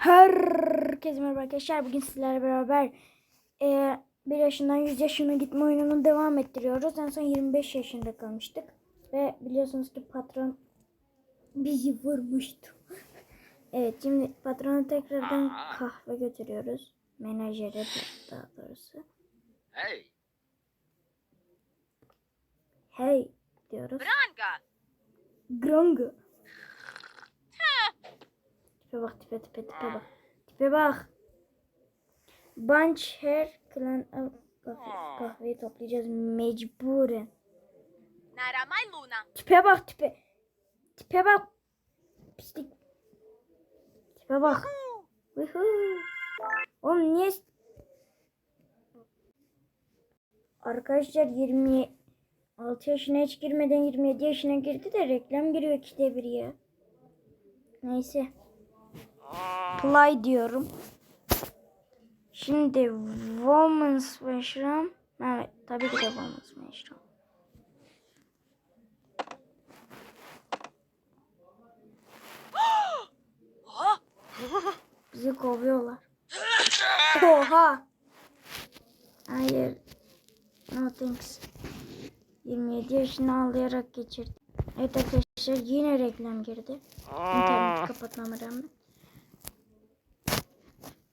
Herkese merhaba arkadaşlar. Bugün sizlerle beraber e, 1 yaşından 100 yaşına gitme oyununu devam ettiriyoruz. En son 25 yaşında kalmıştık. Ve biliyorsunuz ki patron bizi vurmuştu. evet şimdi patronu tekrardan kahve götürüyoruz. Menajere daha doğrusu. Hey, Hey diyoruz. Branga. Grongu. Tipe bak tipe tipe tipe bak. Tipe bak. Bunch clan Al, kahve, kahveyi toplayacağız mecburen. Naramay Luna. Tipe bak tipe. Tipe bak. Pislik. Tipe bak. Oğlum niye Arkadaşlar 26 yaşına hiç girmeden 27 yaşına girdi de reklam giriyor ikide bir ya. Neyse. Play diyorum. Şimdi Women's Washroom. Evet tabii ki de Women's Washroom. Bizi kovuyorlar. Oha. Hayır. No thanks. 27 yaşını ağlayarak geçirdi. Evet arkadaşlar yine reklam girdi. İnterneti kapatmama rağmen.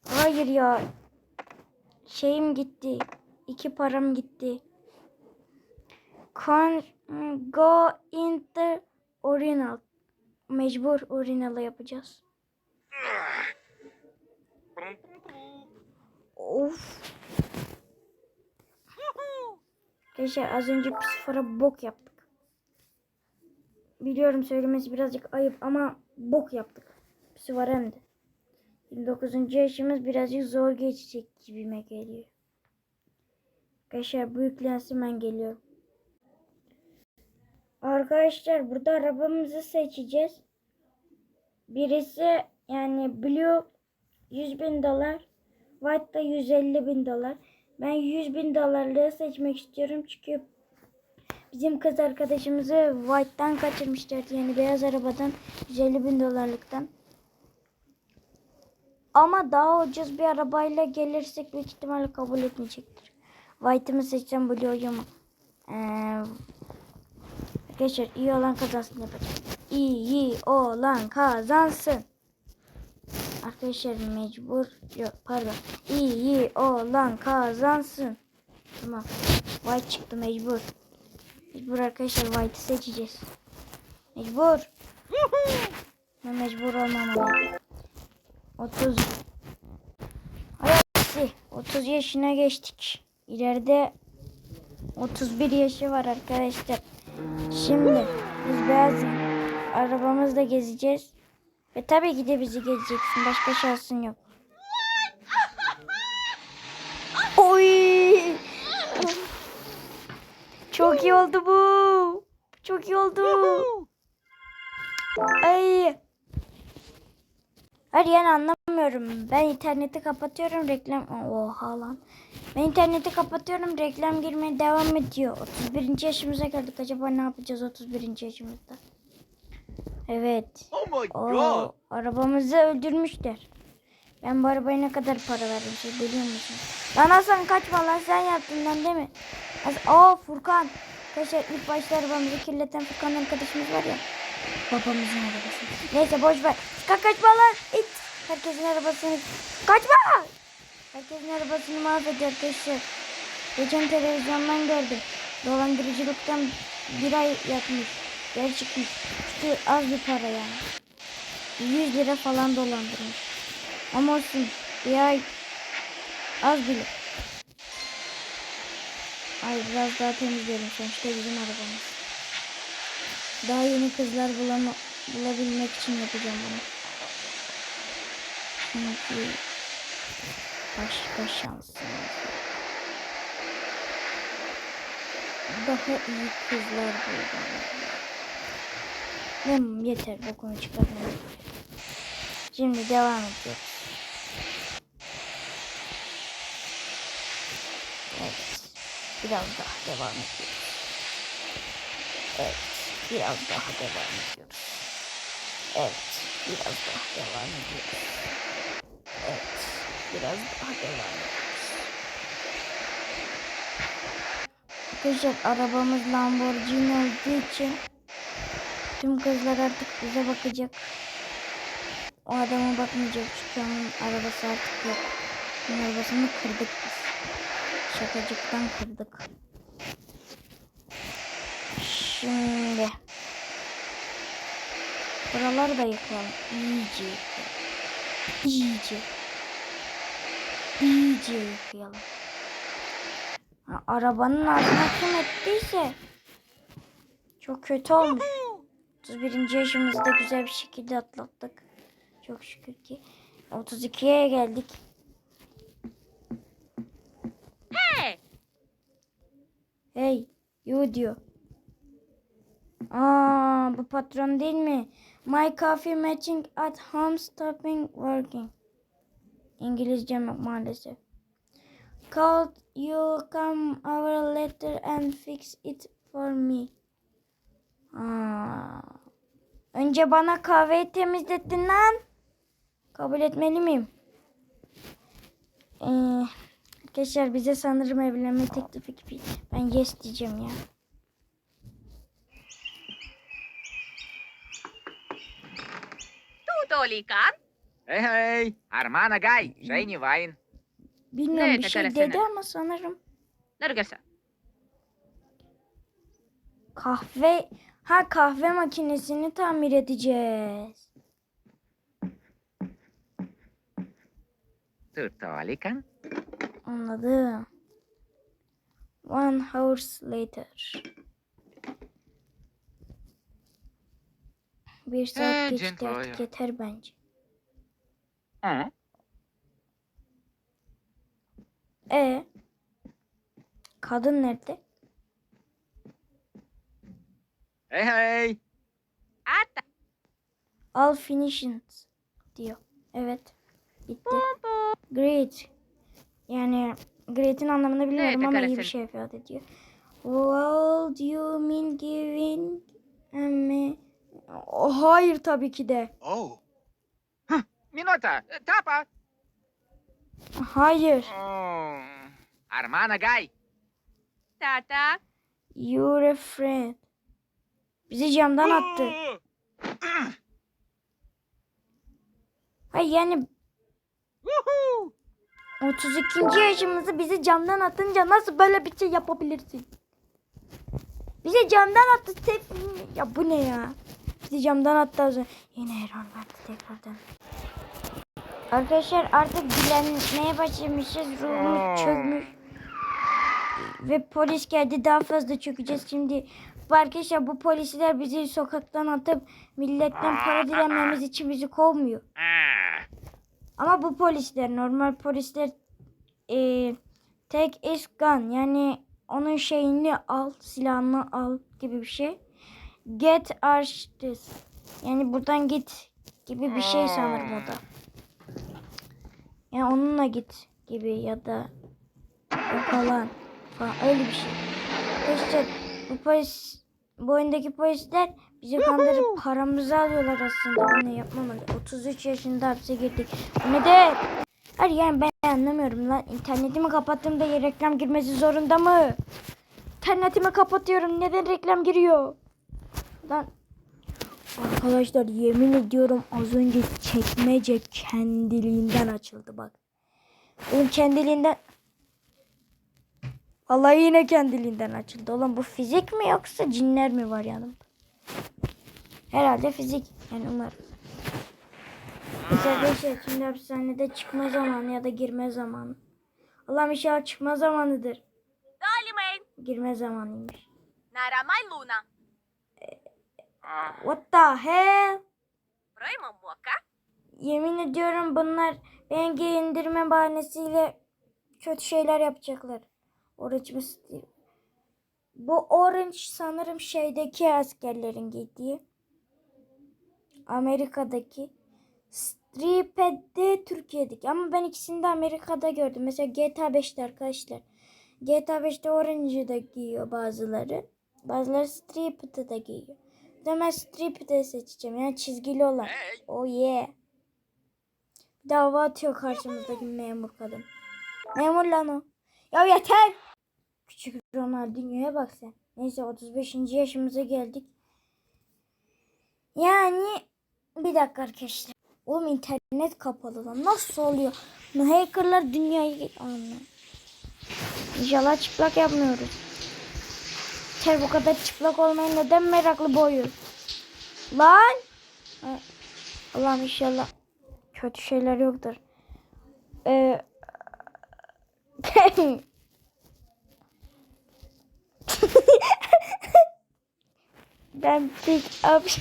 Hayır ya. Şeyim gitti. İki param gitti. Con go into original. Mecbur original'ı yapacağız. Of. Arkadaşlar az önce psifora bok yaptık. Biliyorum söylemesi birazcık ayıp ama bok yaptık. Psifora hem de. 29. yaşımız birazcık zor geçecek gibime geliyor. Arkadaşlar bu yüklensin ben geliyorum. Arkadaşlar burada arabamızı seçeceğiz. Birisi yani Blue 100 bin dolar. White da 150 bin dolar. Ben 100 bin dolarlığı seçmek istiyorum çünkü bizim kız arkadaşımızı White'dan kaçırmışlardı. Yani beyaz arabadan 150 bin dolarlıktan. Ama daha ucuz bir arabayla gelirsek büyük ihtimalle kabul etmeyecektir. White'ı mı seçeceğim Blue'yu mu? Ee, Geçer iyi olan kazansın yapacağım. İyi olan kazansın. Arkadaşlar mecbur yok pardon. İyi olan kazansın. Tamam. White çıktı mecbur. Mecbur arkadaşlar White'ı seçeceğiz. Mecbur. Mecbur olmamalıyım. 30 Hayatı 30 yaşına geçtik. İleride 31 yaşı var arkadaşlar. Şimdi biz beyaz arabamızla gezeceğiz. Ve tabii ki de bizi gezeceksin. Başka şansın yok. Oy! Çok iyi oldu bu. Çok iyi oldu. Ay. Hayır yani anlamıyorum. Ben interneti kapatıyorum reklam. Oha lan. Ben interneti kapatıyorum reklam girmeye devam ediyor. 31. yaşımıza geldik. Acaba ne yapacağız 31. yaşımızda? Evet. oh my Oo, god! arabamızı öldürmüşler. Ben bu arabaya ne kadar para verdim şey biliyor musun? Lan Hasan kaçma lan sen yaptın lan değil mi? Hasan, aa Furkan. Arkadaşlar ilk başta arabamızı kirleten Furkan arkadaşımız var ya. Babamızın arabası. Neyse boş ver. Ka kaçma lan it. Herkesin arabasını. Kaçma. Herkesin arabasını mahvediyor arkadaşlar. Geçen televizyondan gördüm. Dolandırıcılıktan bir ay yatmış. Yer çıkmış. Çünkü az bir para yani. 100 lira falan dolandırmış. Ama olsun bir ay az bile. Ay biraz daha temizleyelim sonuçta bizim arabamız. Daha yeni kızlar bulama, bulabilmek için yapacağım bunu. Çünkü başka şansımız. Daha iyi kızlar. Tamam yeter bu konu çıkarmayalım. Şimdi devam ediyoruz. Evet. Biraz daha devam ediyoruz. Evet. Biraz daha devam ediyoruz. Evet. Biraz daha devam ediyoruz. Biraz daha devam edeceğiz. Arkadaşlar arabamız Lamborghini olduğu için tüm kızlar artık bize bakacak. O adama bakmayacak çünkü onun arabası artık yok. Onun arabasını kırdık biz. Şakacıktan kırdık. Şimdi buraları da yıkalım. İyice yıkayalım. İyice. İyice yıkayalım. Ha, arabanın altına kim ettiyse çok kötü olmuş. 31. yaşımızda güzel bir şekilde atlattık. Çok şükür ki. 32'ye geldik. Hey! Hey, you diyor. Aa, bu patron değil mi? My coffee matching at home stopping working. İngilizcem yok maalesef. Could you come over later and fix it for me? Aa, önce bana kahveyi temizlettin lan. Kabul etmeli miyim? Ee, arkadaşlar bize sanırım evlenme teklifi gibi. Ben yes diyeceğim ya. Ka? Hei, hei! Armana Guy, Shiny Vine. Bilmiyorum Ne bir şey tekelesene? dedi ama sanırım Nargasa. kahve ha kahve makinesini tamir edeceğiz. Tutuli kan? Anladım. One hour later. Bir saat geçti Cenk artık ya. yeter bence. Hı? E kadın nerede? Hei, hei! Ata. All finished diyor. Evet. Bitti. Great. Yani great'in anlamını bilmiyorum ama iyi bir şey ifade ediyor. What do you mean giving me? Oh, hayır tabii ki de. Oh. Minota, tapa! Hayır. Oh. Armana Guy! Tata. You're a friend. Bizi camdan attı. Hayır yani Woohoo! 32. yaşımızda bizi camdan atınca nasıl böyle bir şey yapabilirsin? Bizi camdan attı. Ya bu ne ya? Bizi camdan önce. Yine error verdi tekrardan. Arkadaşlar artık dilenmeye başlamışız. Ruhumuz çökmüş. Ve polis geldi. Daha fazla çökeceğiz şimdi. Arkadaşlar bu polisler bizi sokaktan atıp milletten para dilenmemiz için bizi kovmuyor. Ama bu polisler normal polisler e, take is gun yani onun şeyini al silahını al gibi bir şey. Get arrested yani buradan git gibi bir şey sanırım o da. Yani onunla git gibi ya da yakalan falan öyle bir şey. İşte bu polis bu oyundaki polisler bizi kandırıp paramızı alıyorlar aslında. Bunu yapmamalı. 33 yaşında hapse girdik. Ne de? Hayır yani ben anlamıyorum lan. İnternetimi kapattığımda ya reklam girmesi zorunda mı? İnternetimi kapatıyorum. Neden reklam giriyor? Lan Arkadaşlar yemin ediyorum az önce çekmece kendiliğinden açıldı bak. Oğlum kendiliğinden Vallahi yine kendiliğinden açıldı. Oğlum bu fizik mi yoksa cinler mi var yanımda? Herhalde fizik. Yani umarım. Biz arkadaşlar şimdi hapishanede çıkma zamanı ya da girme zamanı. Allah'ım inşallah çıkma zamanıdır. Girme zamanıymış. Naramay Luna. What the hell? Yemin ediyorum bunlar beni giyindirme bahanesiyle kötü şeyler yapacaklar. Orange mı? Bu orange sanırım şeydeki askerlerin giydiği. Amerika'daki. Striped'de Türkiye'deki. Ama ben ikisini de Amerika'da gördüm. Mesela GTA 5'te arkadaşlar. GTA 5'te orange'ı da giyiyor bazıları. Bazıları Striped'ı da giyiyor. Bir de ben Striped'ı seçeceğim. Yani çizgili olan. Hey! Oh yeah. Dava atıyor karşımızdaki memur kadın. Memur lan o. Ya yeter. Küçük Ronaldinho'ya bak sen. Neyse 35. yaşımıza geldik. Yani bir dakika arkadaşlar. Oğlum internet kapalı lan. Nasıl oluyor? Hackerlar dünyayı anlıyor. İnşallah çıplak yapmıyoruz. Yeter bu kadar çıplak olmayı neden meraklı boyuyor? Lan! Allah'ım inşallah kötü şeyler yoktur. Ee, ben pek up.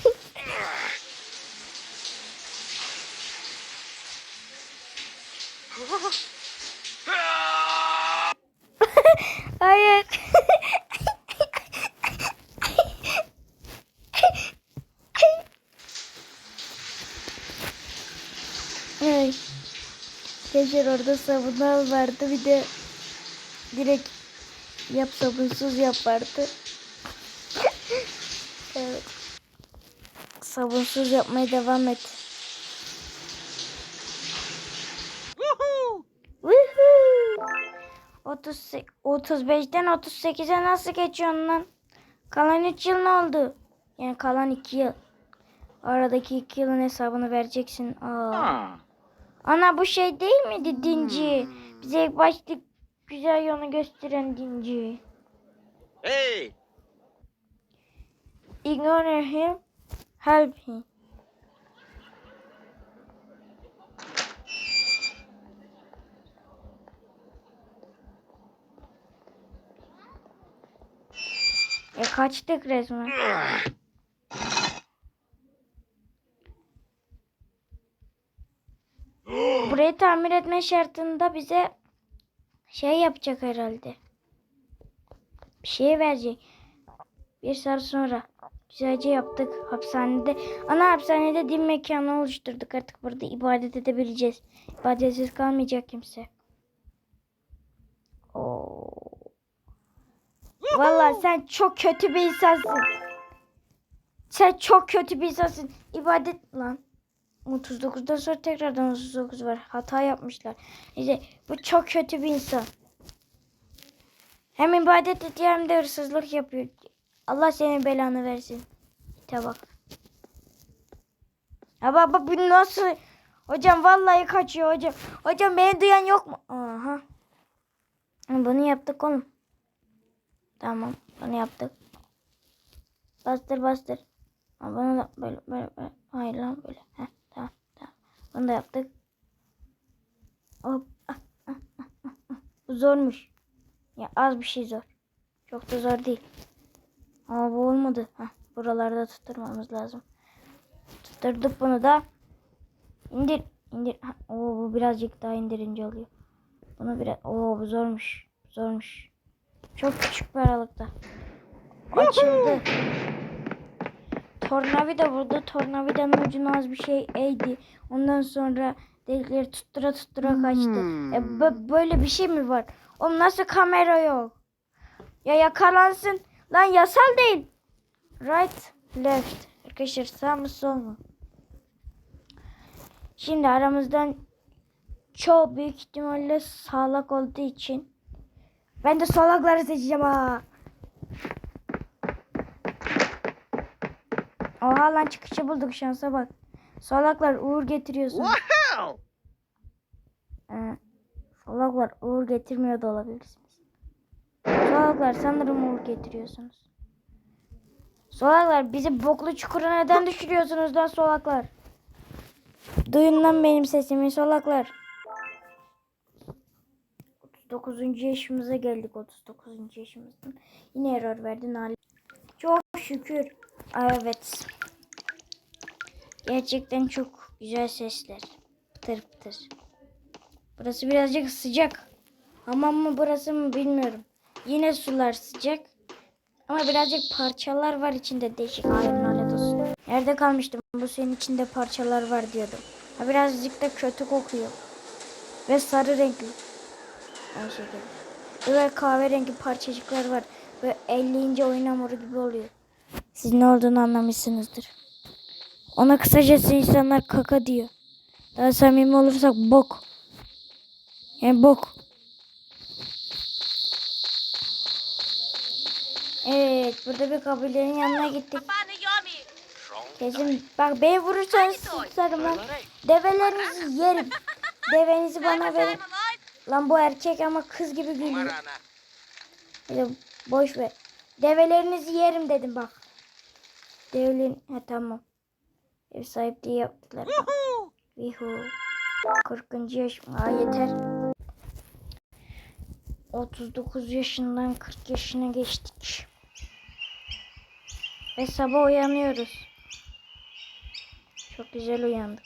Hayır. Ay. Geçer orada sabunlar vardı bir de direkt yap sabunsuz yap vardı. evet. Sabunsuz yapmaya devam et. Woohoo! Woohoo! 30, 35'ten 38'e nasıl geçiyorsun lan? Kalan 3 yıl ne oldu? Yani kalan 2 yıl. Aradaki 2 yılın hesabını vereceksin. Aa. Ah. Ana bu şey değil miydi dinci? Bize ilk başta güzel yolu gösteren dinci. Hey! Ignore him, help him. E kaçtık resmen. Burayı tamir etme şartında bize şey yapacak herhalde. Bir şey verecek. Bir saat sonra. Güzelce yaptık hapishanede. Ana hapishanede din mekanı oluşturduk. Artık burada ibadet edebileceğiz. İbadetsiz kalmayacak kimse. Oo. Vallahi sen çok kötü bir insansın. Sen çok kötü bir insansın. İbadet lan. 39'dan sonra tekrardan 39 var. Hata yapmışlar. İşte bu çok kötü bir insan. Hem ibadet ediyor hem de hırsızlık yapıyor. Allah senin belanı versin. İte bak. Ya bak bu nasıl? Hocam vallahi kaçıyor hocam. Hocam beni duyan yok mu? Aha. Bunu yaptık oğlum. Tamam bunu yaptık. Bastır bastır. Bunu da böyle böyle böyle. Hayır lan böyle. Heh. Bunu da yaptık. Hop. Zormuş. Ya az bir şey zor. Çok da zor değil. Ama bu olmadı. Heh, buralarda tutturmamız lazım. Tutturduk bunu da. İndir. indir. Oo, bu birazcık daha indirince oluyor. Bunu biraz... Oo bu zormuş. Zormuş. Çok küçük bir aralıkta. Açıldı. Tornavida vurdu. Tornavidanın ucuna az bir şey eğdi. Ondan sonra delikleri tuttura tuttura kaçtı. E, bö- böyle bir şey mi var? Oğlum nasıl kamera yok? Ya yakalansın. Lan yasal değil. Right, left. Arkadaşlar sağ mı sol mu? Şimdi aramızdan çoğu büyük ihtimalle sağlak olduğu için ben de salakları seçeceğim ha. Oha lan çıkışı bulduk şansa bak. Salaklar uğur getiriyorsun. Wow! Ee, salaklar uğur getirmiyor da olabilirsiniz. Salaklar sanırım uğur getiriyorsunuz. Salaklar bizi boklu çukura neden düşürüyorsunuz lan salaklar? Duyun lan benim sesimi salaklar. 39. yaşımıza geldik 39. yaşımızdan. Yine error verdi Nali. Çok şükür. Evet. Gerçekten çok güzel sesler. Tır tır. Burası birazcık sıcak. Hamam mı burası mı bilmiyorum. Yine sular sıcak. Ama birazcık parçalar var içinde değişik. Hayır lanet olsun. Nerede kalmıştım? Bu suyun içinde parçalar var diyordum. Ha birazcık da kötü kokuyor. Ve sarı renkli. Aynı şekilde. Ve kahverengi parçacıklar var. Ve elleyince oyun hamuru gibi oluyor. Siz ne olduğunu anlamışsınızdır. Ona kısacası insanlar kaka diyor. Daha samimi olursak bok. Yani bok. Evet burada bir kabilenin yanına gittik. Kesin bak beni vurursanız sıçarım lan. Develerinizi yerim. Devenizi bana verin. Lan bu erkek ama kız gibi gülüyor. Ya boş ver. Develerinizi yerim dedim bak. Develerin... Ha tamam. Ev sahipliği yaptılar. Yuhu. 40. yaş. Aa yeter. 39 yaşından 40 yaşına geçtik. Ve sabah uyanıyoruz. Çok güzel uyandık.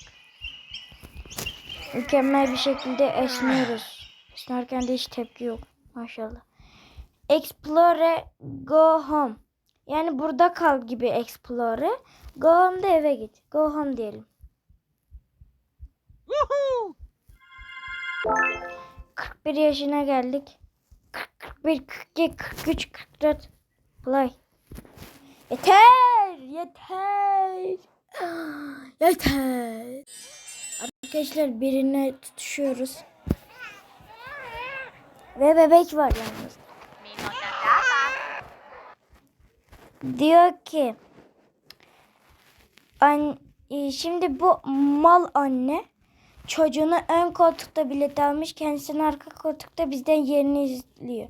Mükemmel bir şekilde esniyoruz. Esnerken de hiç tepki yok. Maşallah. Explore go home. Yani burada kal gibi explore. Go home da eve git. Go home diyelim. 41 yaşına geldik. 40, 41, 42, 43, 44. Play. Yeter! Yeter! Yeter! Arkadaşlar birine tutuşuyoruz. Ve bebek var yalnız. Diyor ki an, e, şimdi bu mal anne çocuğunu ön koltukta bilet almış kendisini arka koltukta bizden yerini izliyor.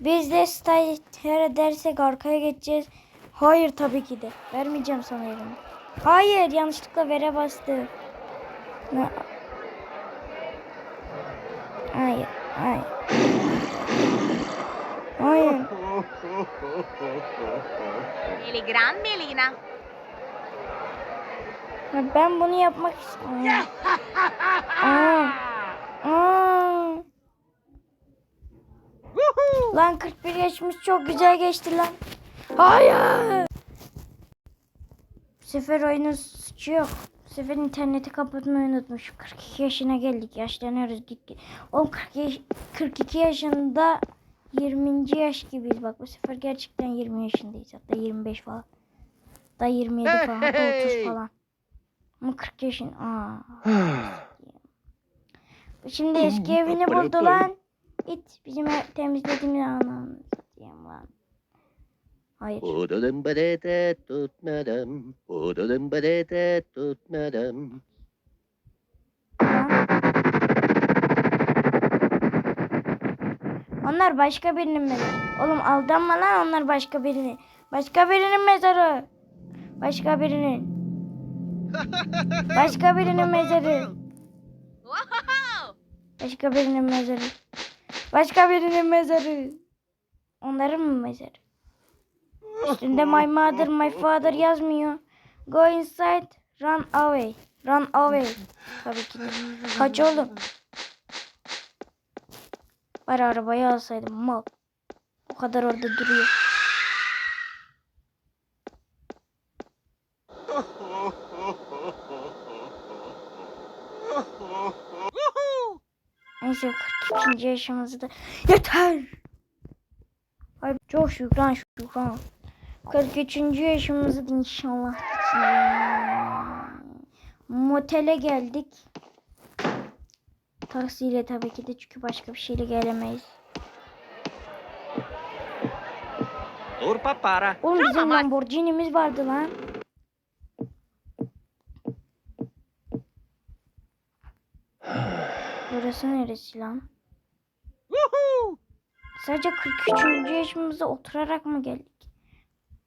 Biz de stajyer dersek arkaya geçeceğiz. Hayır tabii ki de. Vermeyeceğim sana yerimi. Hayır yanlışlıkla vere bastım. Ne- Hayır. Hayır. Hayır. Miligran, Melina. Ya Ben bunu yapmak istiyorum. Aa. Aa. Lan 41 yaşımız çok güzel geçti lan. Hayır. Bu sefer oyunun suçu yok. Bu sefer interneti kapatmayı unutmuş. 42 yaşına geldik. Yaşlanıyoruz. Git. 40 yaş- 42 yaşında 20. yaş gibiyiz. Bak bu sefer gerçekten 20 yaşındayız. Hatta 25 falan. Hatta 27 falan. Hatta 30 Hey! falan. Ama 40 yaşın. Aa. Şimdi eski evini buldu lan. İt bizim ev temizlediğimiz anlamı diyeyim lan. Hayır. Badete tutmadım. Badete tutmadım. Onlar başka birinin mezarı. Oğlum aldanma lan onlar başka birinin. Başka birinin mezarı. Başka birinin. Başka birinin mezarı. Başka birinin mezarı. Başka birinin mezarı. Onların mı mezarı? Üstünde my mother, my father yazmıyor. Go inside, run away. Run away. Tabii ki. Kaç oğlum. Bari arabayı alsaydım mal. O kadar orada duruyor. Neyse 42. yaşımızda yeter. Ay çok şükran şükran. 43. yaşımızda inşallah. Motele geldik. Taksiyle tabii ki de çünkü başka bir şeyle gelemeyiz. Urpa para. Oğlum bizim Lamborghini'miz vardı lan. Burası neresi lan? Sadece 43. yaşımızda oturarak mı geldik?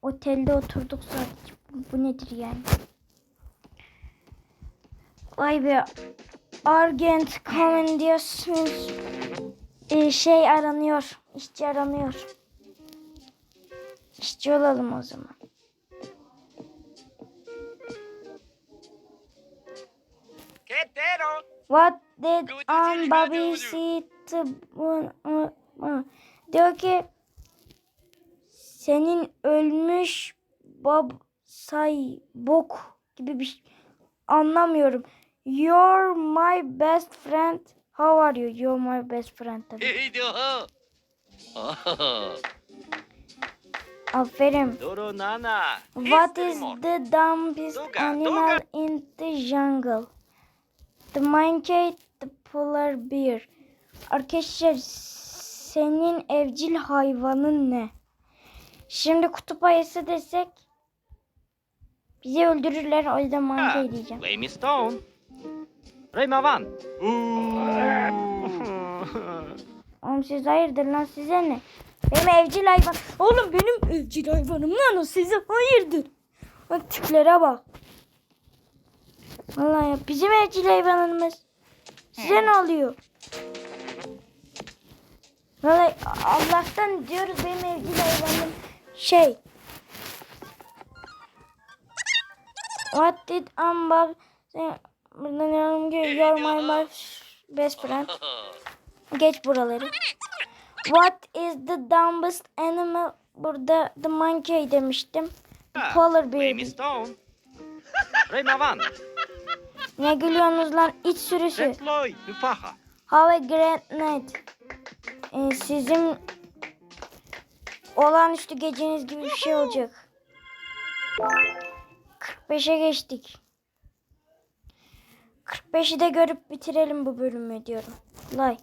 Otelde oturduk sadece. Bu nedir yani? Vay be. Argent Common diyorsunuz. Ee, şey aranıyor. İşçi aranıyor. İşçi olalım o zaman. What did on Bobby see to Diyor ki senin ölmüş bab say bok gibi bir şey. Anlamıyorum. You're my best friend. How are you? You're my best friend ho. Oh, Aferin. Doro nana. What is the dumbest animal in the jungle? The monkey, the polar bear. Arkadaşlar senin evcil hayvanın ne? Şimdi kutup ayısı desek bizi öldürürler o yüzden monkey diyeceğim. Amy Stone. Raymavan. Oğlum siz hayırdır lan size ne? Benim evcil hayvan. Oğlum benim evcil hayvanım lan o size hayırdır. Bak tiplere bak. Vallahi ya bizim evcil hayvanımız. Size ne oluyor? Vallahi Allah'tan diyoruz benim evcil hayvanım şey. What did Amba say? Buradan yanım you're my best friend. Geç buraları. What is the dumbest animal? Burada the monkey demiştim. The polar bear. Raymavan. Ne gülüyorsunuz lan iç sürüsü. Have a great night. Ee, sizin olağanüstü geceniz gibi bir şey olacak. 45'e geçtik. 45'i de görüp bitirelim bu bölümü diyorum. Lay.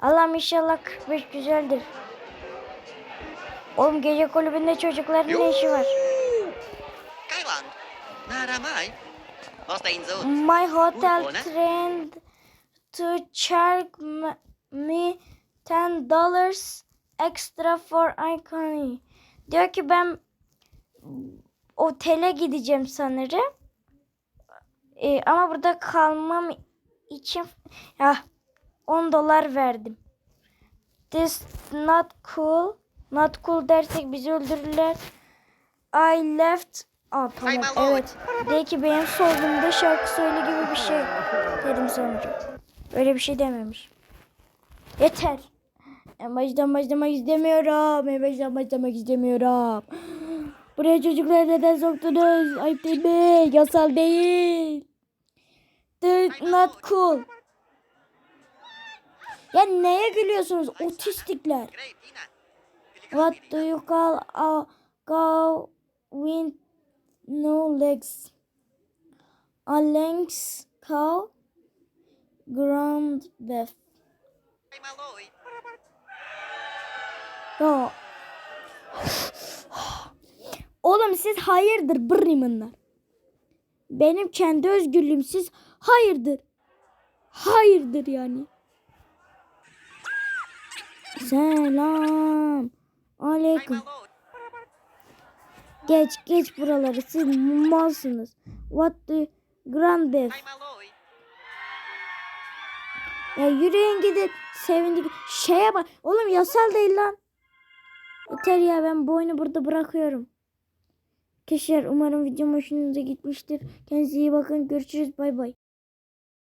Allah'ım inşallah 45 güzeldir. Oğlum gece kulübünde çocukların ne işi var? Kailan? Naramay? My hotel trained to charge me ten dollars extra for iconic. Diyor ki ben otele gideceğim sanırım. Ee, ama burada kalmam için ya 10 dolar verdim. This not cool. Not cool dersek bizi öldürürler. I left. Aa tamam evet. De ki benim solumda şarkı söyle gibi bir şey dedim sanırım. Öyle bir şey dememiş. Yeter. En baştan başlamak istemiyorum. En baştan başlamak istemiyorum. Buraya çocukları neden soktunuz? Ayıp değil mi? Yasal değil. They're not cool. Ya neye gülüyorsunuz? Otistikler. What do you call a cow with no legs? A legs cow? Ground beef. Ya. Oğlum siz hayırdır bırrımınlar. Benim kendi özgürlüğüm siz hayırdır. Hayırdır yani. Selam. Aleyküm. Geç geç buraları siz malsınız. What the grand beef. Ya yürüyün gidin. Sevindik. Şeye bak. Oğlum yasal değil lan. Yeter ya ben bu oyunu burada bırakıyorum. Arkadaşlar umarım videom hoşunuza gitmiştir. Kendinize iyi bakın. Görüşürüz. Bay bay.